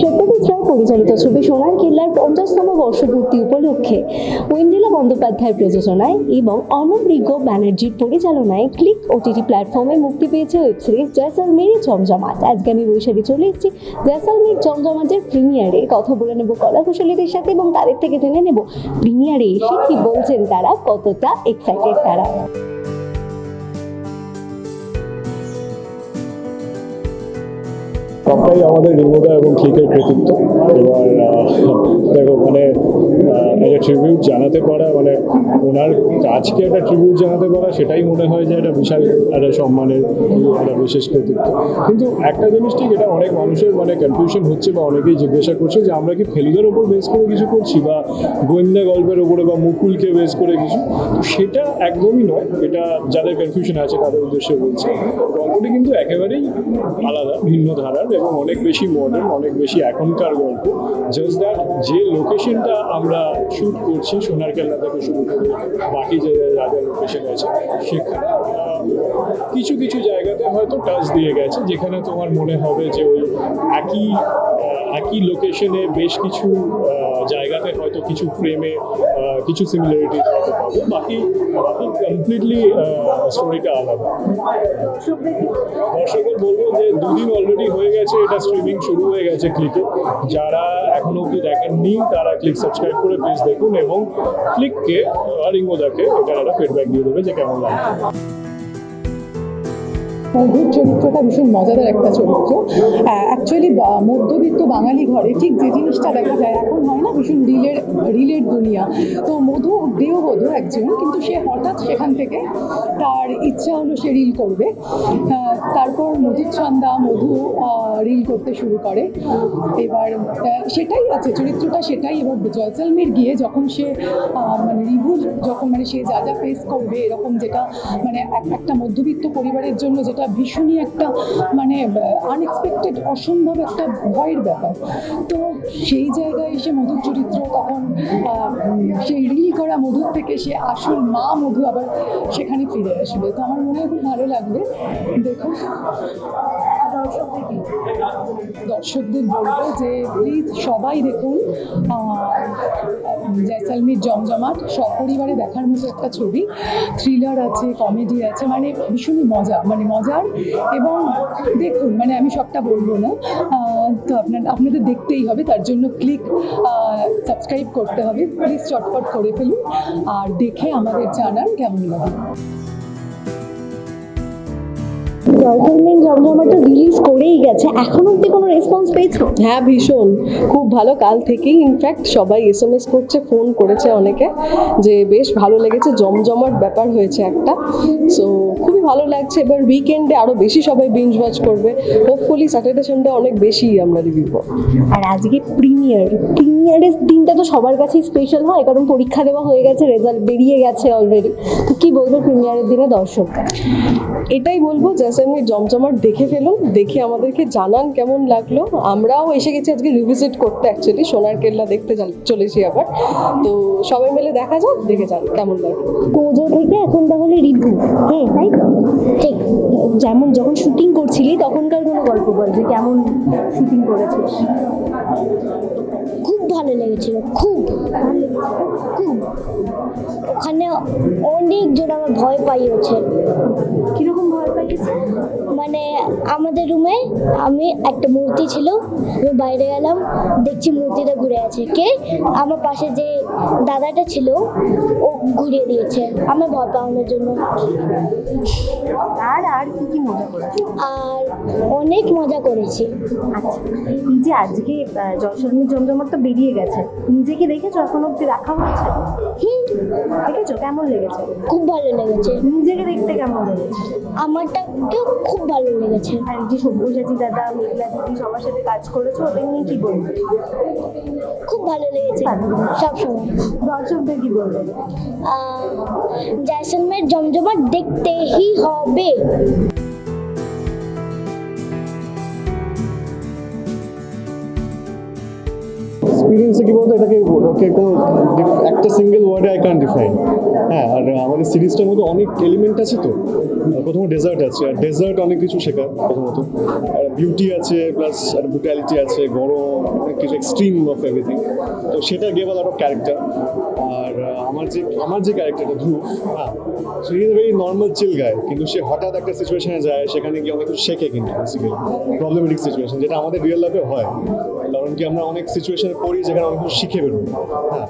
সত্যজিৎ রায় পরিচালিত ছবি সোনার কেল্লার পঞ্চাশতম বর্ষপূর্তি উপলক্ষে ঐন্দ্রিলা বন্দ্যোপাধ্যায়ের প্রযোজনায় এবং অনবৃজ্ঞ ব্যানার্জির পরিচালনায় ক্লিক ওটিটি প্ল্যাটফর্মে মুক্তি পেয়েছে ওয়েব সিরিজ জয়সলমেরি জমজমাট আজকে আমি বৈশাখী চলে এসেছি। জয়সলমের জমজমাটের প্রিমিয়ারে কথা বলে নেব কলা কুশলীদের সাথে এবং তাদের থেকে জেনে নেব প্রিমিয়ারে এসে কি বলছেন তারা, কতটা এক্সাইটেড তারা। সবটাই আমাদের রিমোদা এবং ক্লিকের কৃতিত্ব। এবার দেখো মানে একটা ট্রিবিউট জানাতে পারা মানে ওনার কাজকে একটা ট্রিবিউট জানাতে পারা, সেটাই মনে হয় যে একটা বিশাল একটা সম্মানের, একটা বিশেষ কৃতিত্ব। কিন্তু একটা জিনিস ঠিক, এটা অনেক মানুষের মানে কনফিউশন হচ্ছে বা অনেকেই জিজ্ঞাসা করছে যে আমরা কি ফেলুদার ওপর বেস করে কিছু করছি বা গোয়েন্দা গল্পের ওপরে বা মুকুলকে বেস করে কিছু? সেটা একদমই নয়। এটা যাদের কনফিউশন আছে, তাদের উদ্দেশ্যে বলছে। গল্পটি কিন্তু একেবারেই আলাদা, ভিন্ন ধারার। এবং অনেক বেশি মডার্ন অনেক বেশি এখনকার গল্প। জাস্ট দ্যাট যে লোকেশনটা আমরা শ্যুট করছি সোনার কেল্লা থেকে শুরু করে বাকি যে যা লোকেশন আছে, সেখানে কিছু কিছু জায়গাতে হয়তো টাচ দিয়ে গেছে, যেখানে তোমার মনে হবে যে ওই একই একই লোকেশনে বেশ কিছু জায়গাতে হয়তো কিছু ফ্রেমে কিছু সিমিলারিটি হয়তো পাবো। বাকি বাকি কমপ্লিটলি স্টোরিটা আলাদা। দর্শকের বলব যে দুদিন অলরেডি হয়ে গেছে, এটা স্ট্রিমিং শুরু হয়ে গেছে ক্লিকে যারা এখনও অব্দি দেখেননি, তারা ক্লিক সাবস্ক্রাইব করে প্লিজ দেখুন এবং ক্লিককে আর রিঙ্গোদাকে, এটা একটা ফিডব্যাক দিয়ে দেবে যে কেমন লাগে মধুর চরিত্রটা ভীষণ মজাদার একটা চরিত্র। অ্যাকচুয়ালি মধ্যবিত্ত বাঙালি ঘরে ঠিক যে জিনিসটা দেখা যায়, এখন হয় ভীষণ রিলের রিলের দুনিয়া। তো মধু গৃহবধূ একজন, কিন্তু সে হঠাৎ সেখান থেকে তার ইচ্ছা হলো সে রিল করবে। তারপর মধুচ্ছন্দা মধু রিল করতে শুরু করে। এবার সেটাই আছে, চরিত্রটা সেটাই। এবার জয়সলমের গিয়ে যখন সে মানে রিভু যখন মানে সে যা যা ফেস করবে, এরকম যেটা মানে এক- একটা মধ্যবিত্ত পরিবারের জন্য যেটা ভীষণই একটা মানে আনএক্সপেক্টেড অসম্ভব একটা ভয়ের ব্যাপার। তো সেই জায়গায় এসে মধুর চরিত্র তখন সেই রিল করা মধুর থেকে সে আসল মা মধু আবার সেখানে ফিরে আসবে। তো আমার মনে হয় খুব ভালো লাগবে। দেখুন দর্শকদের বলব যে প্লিজ সবাই দেখুন জয়সালমির জমজমাট, সপরিবারে দেখার মতো একটা ছবি। থ্রিলার আছে কমেডি আছে মানে ভীষণই মজা মানে মজার এবং দেখুন মানে আমি সবটা বলব না। তো আপনার আপনাদের দেখতেই হবে, তার জন্য ক্লিক সাবস্ক্রাইব করতে হবে। প্লিজ চটপট করে ফেলুন। আর দেখে আমাদের জানান কেমন লাগে। জয়সলমের জমজমাটা রিলিজ করেই গেছে। এখন অব্দি কোনো রেসপন্স পেয়েছ? হ্যাঁ ভীষণ। খুব ভালো কাল থেকেই। ইনফ্যাক্ট সবাই এস এম এস করছে ফোন করেছে অনেকে যে বেশ ভালো লেগেছে জমজমাট ব্যাপার হয়েছে একটা। সো খুবই ভালো লাগছে। এবার উইকেন্ডে আরও বেশি সবাই বিঞ্জ ওয়াচ করবে। হোপফুলি স্যাটারডে সানডে অনেক বেশি আমরা রিভিউ করব। আর আজকে প্রিমিয়ার প্রিমিয়ারের দিনটা তো সবার কাছেই স্পেশাল হয়? কারণ পরীক্ষা দেওয়া হয়ে গেছে রেজাল্ট বেরিয়ে গেছে অলরেডি তো কি বলব প্রিমিয়ারের দিনে দর্শকরা। এটাই বলব জয়সলমীর জমজমাট দেখে ফেলুন দেখে আমাদেরকে জানান কেমন লাগল। আমরাও এসে গেছি আজকে রিভিজিট করতে অ্যাকচুয়ালি সোনার কেল্লা দেখতে চলেছি আবার। তো সবাই মিলে দেখা যাক দেখে যান কেমন লাগল পুজো থেকে এখন তাহলে রিভিউ হ্যাঁ তাই তো? ঠিক যেমন যখন শুটিং করছিলি তখনকার কোনো গল্প বল যে কেমন শুটিং করেছিস? খুব ভালো লেগেছিল খুব। খুব। ওখানে অনেক জন আমার ভয় পাইয়েছে। কীরকম ভয় পাইয়েছে? মানে আমাদের রুমে আমি একটা মূর্তি ছিল আমি বাইরে গেলাম দেখছি মূর্তিটা ঘুরে আছে। কে? আমার পাশে যে দাদাটা ছিল ও ঘুরিয়ে দিয়েছে। আমার ভয় পাওয়ানোর জন্য। আর আর কি কি মজা করেছিস আর অনেক মজা করেছি। আচ্ছা এই যে আজকে জয়সলমীর জমজমাট তো বেরিয়ে গেছে নিজেকে দেখেছ এখন অব্দি রাখা হয়েছে? দেখেছ কেমন লেগেছে? খুব ভালো লেগেছে। নিজেকে দেখতে কেমন লেগেছে? আমারটাকেও খুব ভালো লেগেছে। আর যে সব্যসাচী দাদা মেঘলা দিদি সবার সাথে কাজ করেছ ওদের নিয়ে কি বলবে? খুব ভালো লেগেছে সবসময় দর্শকদের কি বলবে? জয়সলমের জমজমাট দেখতেই হবে। এক্সপিরিয়েন্সে কি বলতো এটাকে ওকে কোনো একটা সিঙ্গেল ওয়ার্ডে আই ক্যান ডিফাইন হ্যাঁ আর আমাদের সিরিজটার মধ্যে অনেক এলিমেন্ট আছে তো। প্রথমে ডেজার্ট আছে, আর ডেজার্ট অনেক কিছু শেখায় প্রথমত। আর বিউটি আছে প্লাস আর ব্রুটালিটি আছে, গরম, অনেক কিছু এক্সট্রিম অফ এভরিথিং তো সেটা গেভ আ অফ ক্যারেক্টার আর আমার যে আমার যে ক্যারেক্টারটা ধ্রুব হ্যাঁ so is very normal chill guy কিন্তু সে হঠাৎ একটা সিচুয়েশনে যায়, সেখানে গিয়ে অনেক কিছু শেখে কিন্তু বেসিক্যালি প্রবলেমেটিক সিচুয়েশন যেটা আমাদের রিয়েল লাইফে হয়। কারণ কি আমরা অনেক সিচুয়েশনে পড়ি যেখানে অনেক কিছু শিখে বেরোই হ্যাঁ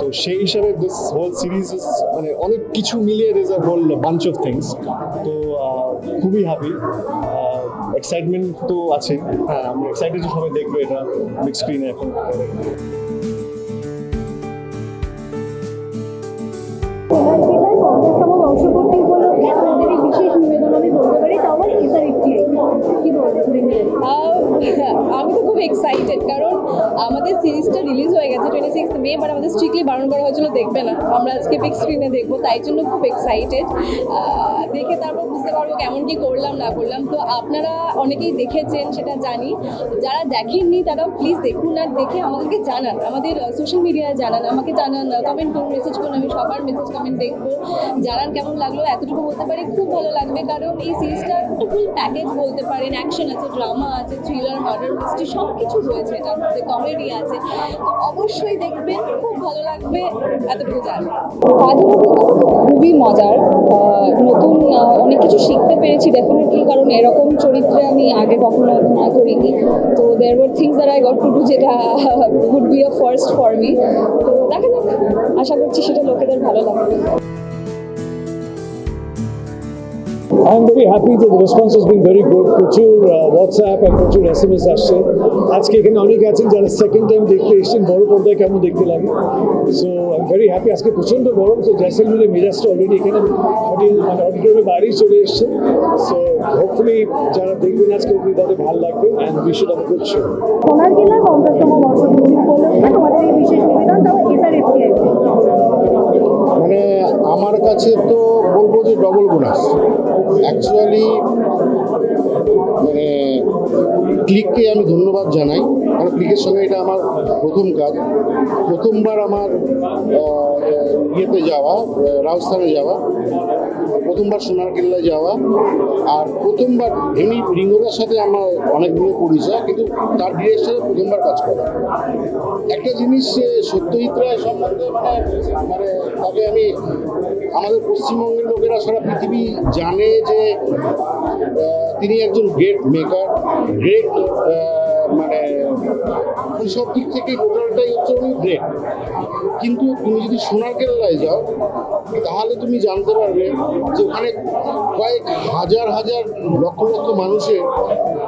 তো সেই হিসাবে দিস হোল সিরিজ মানে অনেক কিছু মিলিয়ে raise a whole bunch of things তো খুবই হ্যাপি এক্সাইটমেন্ট তো আছে হ্যাঁ আমরা এক্সাইটেড সবাই দেখবে এটা বিগ স্ক্রিনে এখন। আমি আমি তো খুব এক্সাইটেড কারণ আমাদের সিরিজটা রিলিজ হয়ে গেছে টোয়েন্টি সিক্স মে বাট আমাদের স্ট্রিক্টলি বারণ করা হয়েছিল দেখবে না। আমরা আজকে বিগ স্ক্রিনে দেখব, তাই জন্য খুব এক্সাইটেড দেখে তারপর বুঝতে পারব কেমন কি করলাম, না করলাম। তো আপনারা অনেকেই দেখেছেন, সেটা জানি। যারা দেখেননি, তারাও প্লিজ দেখুন আর দেখে আমাদেরকে জানান। আমাদের সোশ্যাল মিডিয়ায় জানান। আমাকে জানান কমেন্ট করুন মেসেজ করুন, আমি সবার মেসেজ কমেন্ট দেখব। জানান কেমন লাগল, এতটুকু বলতে পারি খুব ভালো লাগবে। কারণ এই সিরিজটা ফুল প্যাকেজ বলতে পারেন অ্যাকশন আছে ড্রামা আছে থ্রিলার মার্ডার মিস্ট্রি সব কিছু রয়েছে এটার মধ্যে কমেডি আছে। তো অবশ্যই দেখবেন, খুব ভালো লাগবে, এতটুকু জানি খুবই মজার নতুন আহ, অনেক কিছু শিখতে পেরেছি ডেফিনেটলি কারণ এরকম চরিত্রে আমি আগে কখনো অভিনয় করিনি। তো there were things that I got to do যেটা would be a first for me তো দেখা যাক আশা করছি সেটা লোকেদের ভালো লাগবে। আই এম ভেরি হ্যাপি যে response has been very good. প্রচুর হোয়াটসঅ্যাপ আর প্রচুর এস এম এস আসছে। আজকে এখানে অনেক আছেন যারা সেকেন্ড টাইম দেখতে এসেছেন বড় পর্দায় কেমন দেখতে লাগে? So I am very happy আজকে প্রচণ্ড গরম তো জয়সলমীরের মেজাজটা অলরেডি এখানে হোটেল মানে অডিটোরিয়ামের বাইরেই চলে এসছে। সো হোপফুলি যারা দেখবেন আজকে ওগুলি তাদের ভালো লাগবে and we should have good show সোনার জেলার পঞ্চাশতম বর্ষপূর্তি উপলক্ষে তোমাদের এই বিশেষ নিবেদন তাও এসআর মানে আমার কাছে তো বলব যে ডবল বোনাস অ্যাকচুয়ালি মানে ক্লিককে আমি ধন্যবাদ জানাই। সঙ্গে এটা আমার প্রথম কাজ। প্রথমবার আমার ইয়েতে যাওয়া, রাজস্থানে যাওয়া, প্রথমবার সোনার কেল্লায় যাওয়া, আর প্রথমবার এমনি রিঙ্গোদার সাথে আমার অনেক দিনের পরিচয়, কিন্তু তার ডিরেকশনে প্রথমবার কাজ করা। একটা জিনিস সত্যজিৎ রায় সম্বন্ধে মানে মানে তাকে আমি, আমাদের পশ্চিমবঙ্গের লোকেরা সারা পৃথিবী জানে যে তিনি একজন গ্রেট মেকার গ্রেট মানে মানে সব দিক থেকে টোটালটাই হচ্ছে উনি গ্রেট কিন্তু তুমি যদি সোনার কেল্লায় যাও, তাহলে তুমি জানতে পারবে যে ওখানে কয়েক হাজার হাজার লক্ষ লক্ষ মানুষের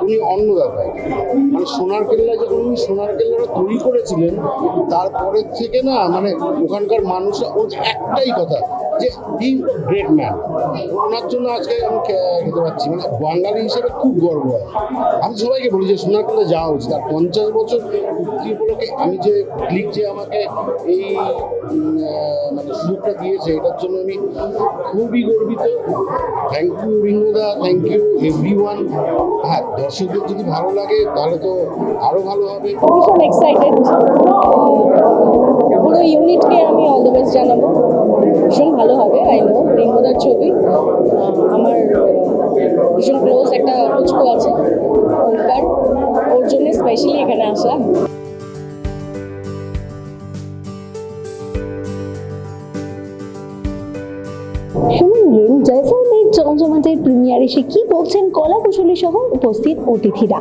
উনি অন্নদাতা মানে সোনার কেল্লায় যখন উনি সোনার কেল্লাটা তৈরি করেছিলেন, তারপরের থেকে না মানে ওখানকার মানুষরা ওর একটাই কথা যে হি গ্রেট ম্যান ওনার জন্য আজকে আমি খেতে পাচ্ছি মানে বাঙালি হিসেবে খুব গর্ব হয়। আমি সবাইকে বলি যে সোনার কেল্লা যাওয়া উচিত। আর পঞ্চাশ বছর পূর্তি উপলক্ষে আমি যে ক্লিক যে আমাকে এই মানে সুযোগটা দিয়েছে, এটার জন্য আমি খুবই গর্বিত। থ্যাংক ইউ রিঙ্গুদা। থ্যাংক ইউ এভরি ওয়ান হ্যাঁ দর্শকদের যদি ভালো লাগে, তাহলে তো আরও ভালো হবে। শুনলেন জয়সলমের জমজমাটের প্রিমিয়ার এসে কি বলছেন? কলা কুশলী সহ উপস্থিত অতিথিরা।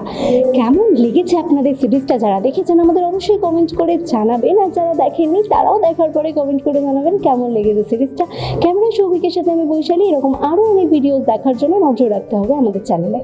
কেমন লেগেছে আপনাদের সিরিজটা যারা দেখেছেন আমাদের অবশ্যই কমেন্ট করে জানাবেন। আর যারা দেখেননি, তারাও দেখার পরে কমেন্ট করে জানাবেন কেমন লেগেছে সিরিজটা ক্যামেরা সৌভিকের সাথে আমি বৈশালী। এরকম আরও অনেক ভিডিও দেখার জন্য নজর রাখতে হবে আমাদের চ্যানেলে